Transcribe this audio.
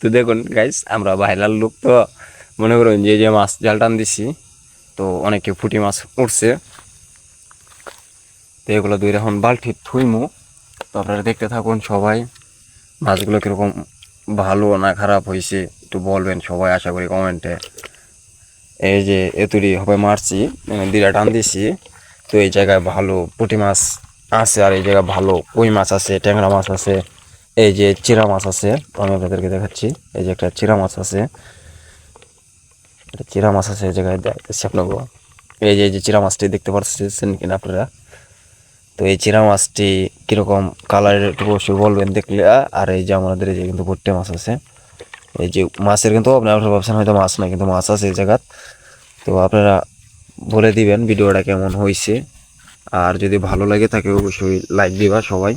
তো দেখুন গাইস আমরা বাইলার লোক তো মনে করুন যে যে মাছ জাল টান দিছি, তো অনেকে ফুটি মাছ উঠছে তো এগুলো দুই এখন বালতি থুইমু। তো আপনারা দেখতে থাকুন সবাই, মাছগুলো কীরকম ভালো না খারাপ হয়েছে একটু বলবেন সবাই, আশা করি কমেন্টে। এই যে, এতুরি হবে মারছি দিরা টান দিছি। তো এই জায়গায় ভালো পুঁটি মাছ আছে আর এই জায়গায় ভালো, কই মাছ আছে, ট্যাংরা মাছ আছে, এই যে চিরা মাছ আছে, আমি আপনাদেরকে দেখাচ্ছি, এই যে একটা চিরা মাছ আছে চিরা মাছ আছে এই জায়গায় দেখতেছি আপনাকে। এই যে এই যে চিরা মাছটি দেখতে পাচ্ছেন কিনা আপনারা? তো এই চিরা মাছটি কীরকম কালারের একটু অবশ্যই বলবেন দেখলে, আর এই যে আমাদের এই যে কিন্তু ভুট্টে মাছ আছে, এই যে মাছের কিন্তু আপনারা ভাবছেন হয়তো মাছ না কিন্তু মাছ আছে এই জায়গাত। তো আপনারা বলে দিবেন ভিডিওটা কেমন হয়েছে আর যদি ভালো লাগে থাকে অবশ্যই লাইক দিবা সবাই।